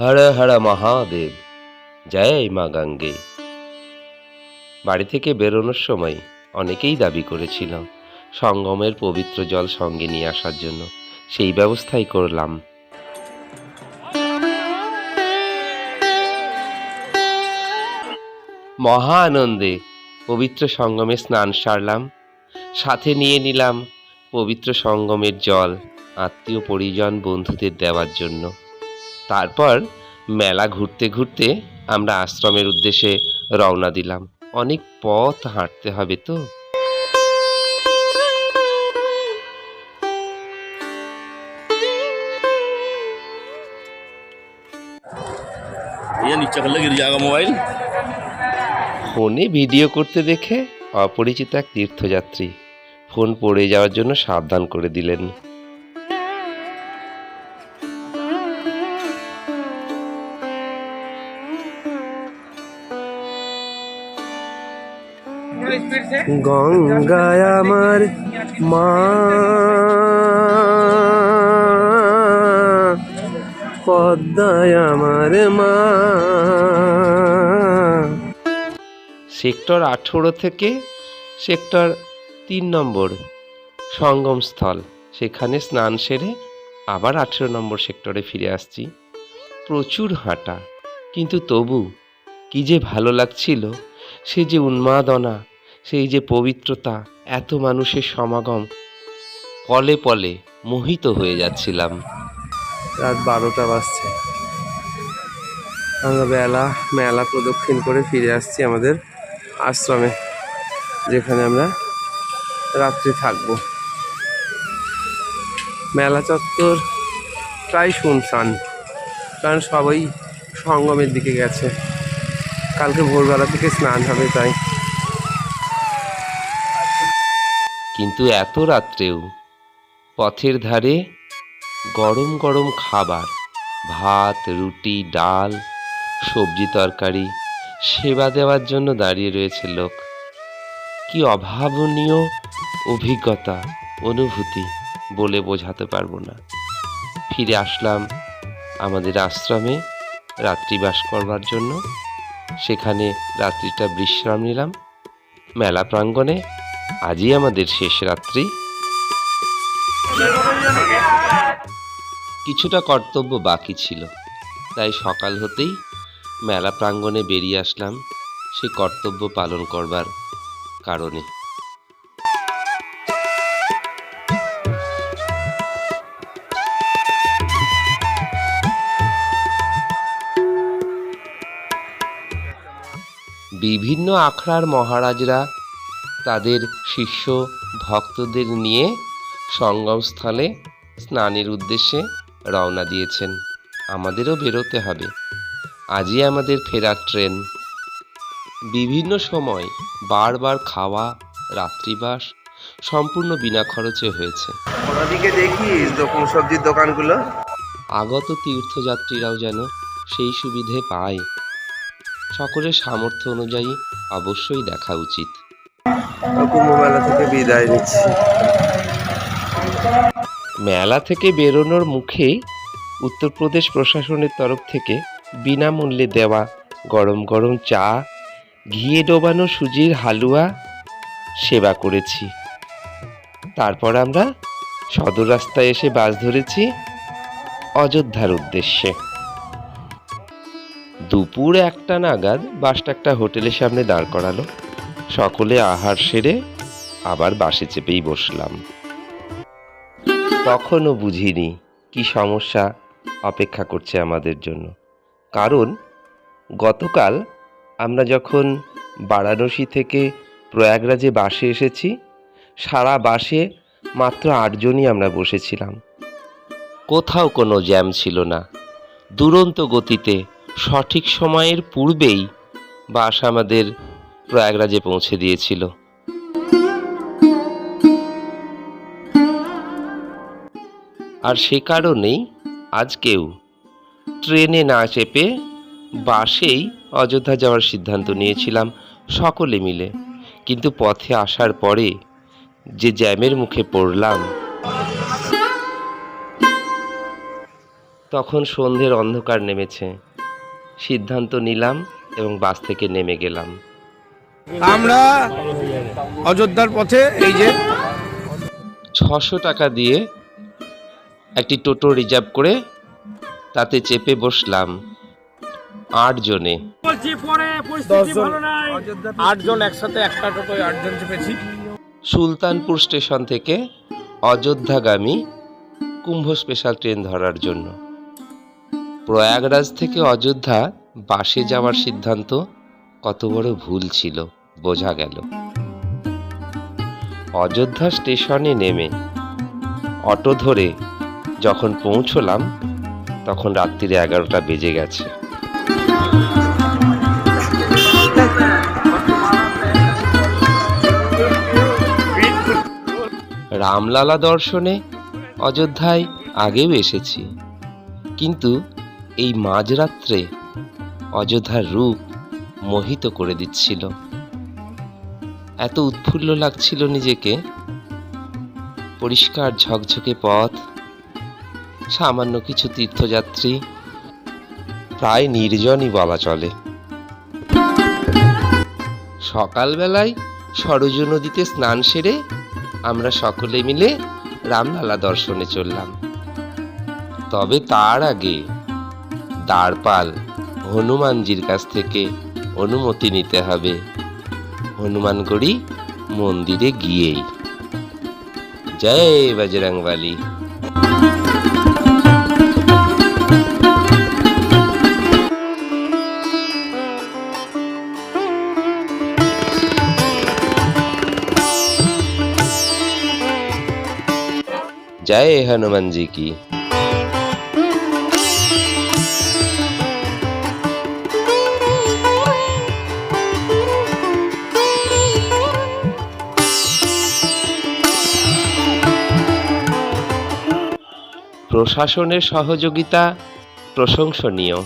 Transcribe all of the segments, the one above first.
হর হর মহাদেব, জয় মা গঙ্গে। বাড়ি থেকে বেরোনোর সময় অনেকেই দাবি করেছিল সঙ্গমের পবিত্র জল সঙ্গে নিয়ে আসার জন্য। সেই ব্যবস্থাই করলাম। মহা আনন্দে পবিত্র সঙ্গমে স্নান সারলাম। সাথে নিয়ে নিলাম পবিত্র সঙ্গমের জল আত্মীয় পরিজন বন্ধুদের দেওয়ার জন্য। তারপর মেলা ঘুরতে ঘুরতে আমরা আশ্রমের উদ্দেশ্যে রওনা দিলাম। অনেক পথ হাঁটতে হবে তো? মোবাইল ফোনে ভিডিও করতে দেখে অপরিচিত এক তীর্থযাত্রী। ফোন পড়ে যাওয়ার জন্য সাবধান করে দিলেন। গঙ্গায় আমার মা। পদ্মায় আমার মা। সেক্টর আঠেরো থেকে সেক্টর তিন নম্বর সঙ্গমস্থল সেখানে স্নান সেরে আবার আঠেরো নম্বর সেক্টরে ফিরে আসছি। প্রচুর হাঁটা। কিন্তু তবু কি যে ভালো লাগছিল সে যে উন্মাদনা সেই যে পবিত্রতা, এত মানুষের সমাগম। পলে পলে মোহিত হয়ে যাচ্ছিলাম। রাত বারোটা বাজছে। আমরা বেলা মেলা প্রদক্ষিণ করে ফিরে আসছি আমাদের আশ্রমে, যেখানে আমরা রাত্রে থাকব। মেলা চত্বর প্রায় শুনশান, কারণ সবাই সঙ্গমের দিকে গেছে। কালকে ভোরবেলা থেকে স্নান হবে তাই। কিন্তু এত রাত্রেও পথের ধারে গরম গরম খাবার, ভাত, রুটি, ডাল, সবজি তরকারি, সেবা দেওয়ার জন্য দাঁড়িয়ে রয়েছে লোক। কি অভাবনীয় অভিজ্ঞতা, অনুভূতি বলে বোঝাতে পারব না। ফিরে আসলাম আমাদের আশ্রমে রাত্রিবাস করবার জন্য। সেখানে রাত্রিটা বিশ্রাম নিলাম। মেলা প্রাঙ্গণে আজই আমাদের শেষ রাত্রি। কিছুটা কর্তব্য বাকি ছিল। তাই সকাল হতেই মেলা প্রাঙ্গণে বেরিয়ে আসলাম সে কর্তব্য পালন করবার কারণে। বিভিন্ন আখড়ার মহারাজরা তাদের শিষ্য ভক্তদের নিয়ে সঙ্গমস্থলে স্নানের উদ্দেশ্যে রওনা দিয়েছেন। আমাদেরও বেরোতে হবে। আজই আমাদের ফেরার ট্রেন। বিভিন্ন সময় বারবার খাওয়া রাত্রিবাস সম্পূর্ণ বিনা খরচে হয়েছে। ওদিকে দেখিস দোকান সবজির দোকানগুলো? আগত তীর্থযাত্রীরাও যেন সেই সুবিধে পায়। সকলের সামর্থ্য অনুযায়ী অবশ্যই দেখা উচিত। কুম্ভ মেলা থেকে বিদায় নিচ্ছি। মেলা থেকে বেরোনোর মুখেই উত্তরপ্রদেশ প্রশাসনের তরফ থেকে বিনামূল্যে দেওয়া গরম গরম চা, ঘিয়ে ডোবানো সুজির হালুয়া সেবা করেছি। তারপর আমরা সদর রাস্তায় এসে বাস ধরেছি অযোধ্যার উদ্দেশ্যে। দুপুর একটা নাগাদ বাসটা একটা হোটেলের সামনে দাঁড় করালো। সকলে আহার সেরে আবার বাসে চেপেই বসলাম। তখনও বুঝিনি কি সমস্যা অপেক্ষা করছে আমাদের জন্য। কারণ গতকাল আমরা যখন বারাণসী থেকে প্রয়াগরাজে বাসে এসেছি, সারা বাসে মাত্র আটজনই আমরা বসেছিলাম। কোথাও কোনো জ্যাম ছিল না। দুরন্ত গতিতে সঠিক সময়ের পূর্বেই বাস আমাদের প্রয়াগরাজে পৌঁছে দিয়েছিল। আর সে কারণেই আজকেও ট্রেনে না চেপে বাসেই অযোধ্যা যাওয়ার সিদ্ধান্ত নিয়েছিলাম সকলে মিলে। কিন্তু পথে আসার পরে যে জ্যামের মুখে পড়লাম, তখন সন্ধ্যের অন্ধকার নেমেছে। সিদ্ধান্ত নিলাম এবং বাস থেকে নেমে গেলাম। আমরা অযোধ্যার পথে এই যে ছশো টাকা দিয়ে একটি টোটো রিজার্ভ করে তাতে চেপে বসলাম আট জনে। আটজন একসাথে একটা টোটোয় আটজন চেপেছি। সুলতানপুর স্টেশন থেকে অযোধ্যাগামী কুম্ভ স্পেশাল ট্রেন ধরার জন্য। প্রয়াগরাজ থেকে অযোধ্যা বাসে যাওয়ার সিদ্ধান্ত কত বড় ভুল ছিল। বোঝা গেল। অযোধ্যা স্টেশনে নেমে অটো ধরে যখন পৌঁছলাম, তখন রাত্রিরে এগারোটা বেজে গেছে। রামলালা দর্শনে অযোধ্যায় আগেও এসেছি। কিন্তু এই মাঝরাত্রে অযোধ্যার রূপ মোহিত করে দিচ্ছিল। এত উৎফুল্ল লাগছিল নিজেকে। পরিষ্কার ঝকঝকে পথ, সামান্য কিছু তীর্থযাত্রী, প্রায় নির্জনই বলা চলে। সকালবেলায় সরজ নদীতে স্নান সেরে আমরা সকলে মিলে রামলালা দর্শনে চললাম। তবে তার আগে দাঁড়পাল হনুমানজির কাছ থেকে অনুমতি নিতে হবে। হনুমানগড়ি মন্দিরে গিয়েই জয় বজরংবালী जय हनुमान जी की প্রশাসনের সহযোগিতা প্রশংসনীয়।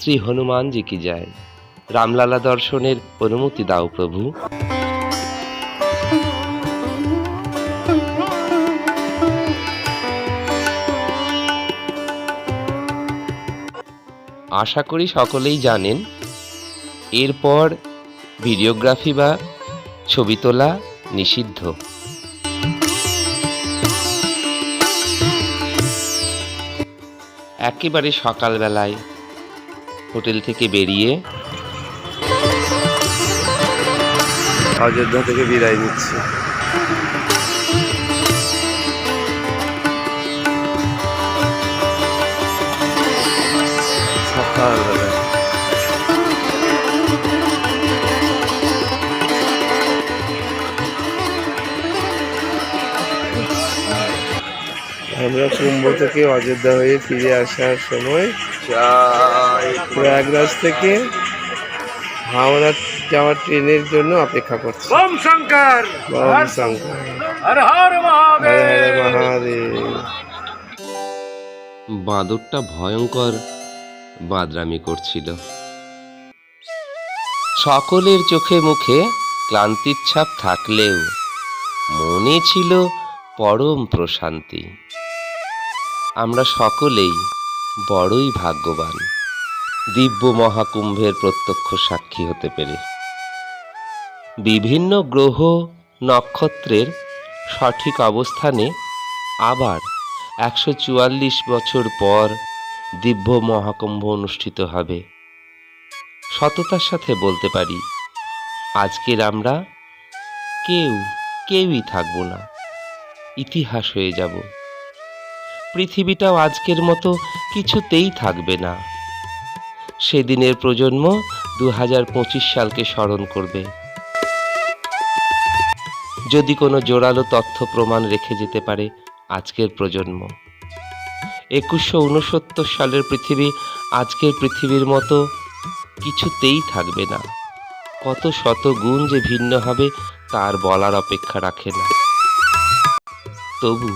শ্রী হনুমান জি কি যায়? রামলালা দর্শনের অনুমতি দাও প্রভু। আশা করি সকলেই জানেন, এরপর ভিডিওগ্রাফি বা ছবি তোলা নিষিদ্ধ। একেবারে সকালবেলায় হোটেল থেকে বেরিয়ে অযোধ্যা থেকে বিদায় নিচ্ছি। আমরা কুম্ভ থেকে অযোধ্যা হয়ে ফিরে আসার সময় প্রয়াগরাজ থেকে হাওড়া যাওয়ার ট্রেনের জন্য অপেক্ষা করছি। ওম শঙ্কর! ওম মহাদেব। বাঁদরটা ভয়ঙ্কর। বাদরামি করছিল। সকলের চোখে মুখে ক্লান্তির ছাপ থাকলেও মনে ছিল পরম প্রশান্তি। আমরা সকলেই বড়ই ভাগ্যবান। দিব্য মহাকুম্ভের প্রত্যক্ষ সাক্ষী হতে পেরে। বিভিন্ন গ্রহ নক্ষত্রের সঠিক অবস্থানে আবার একশো চুয়াল্লিশ বছর পর দিব্য মহাকুম্ভ অনুষ্ঠিত হবে। সততার সাথে বলতে পারি, আজকের আমরা কেউ, কেউই থাকব না। ইতিহাস হয়ে যাব। পৃথিবীটাও আজকের মতো কিছুতেই থাকবে না। সেদিনের প্রজন্ম দু হাজার পঁচিশ সালকে স্মরণ করবে। যদি কোনো জোরালো তথ্য প্রমাণ রেখে যেতে পারে আজকের প্রজন্ম। একুশশো উনসত্তর সালের পৃথিবী আজকের পৃথিবীর মতো কিছুতেই থাকবে না। কত শত গুণ যে ভিন্ন হবে তার বলার অপেক্ষা রাখে না। তবু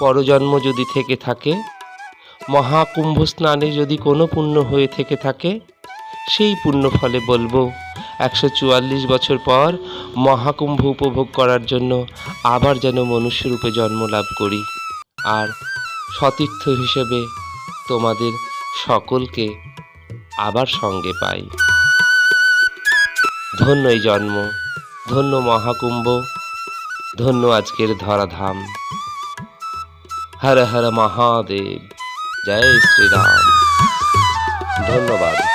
পরজন্ম যদি থেকে থাকে মহাকুম্ভ স্নানে যদি কোনো পুণ্য হয়ে থেকে থাকে, সেই পুণ্য ফলে বলব একশো চুয়াল্লিশ বছর পর মহাকুম্ভ উপভোগ করার জন্য আবার যেন মনুষ্যরূপে জন্ম লাভ করি। আর সতীর্থ হিসেবে তোমাদের সকলকে আবার সঙ্গে পাই। ধন্য এই জন্ম, ধন্য মহাকুম্ভ, ধন্য আজকের ধরাধাম। হর হর মহাদেব, জয় শ্রীরাম। ধন্যবাদ।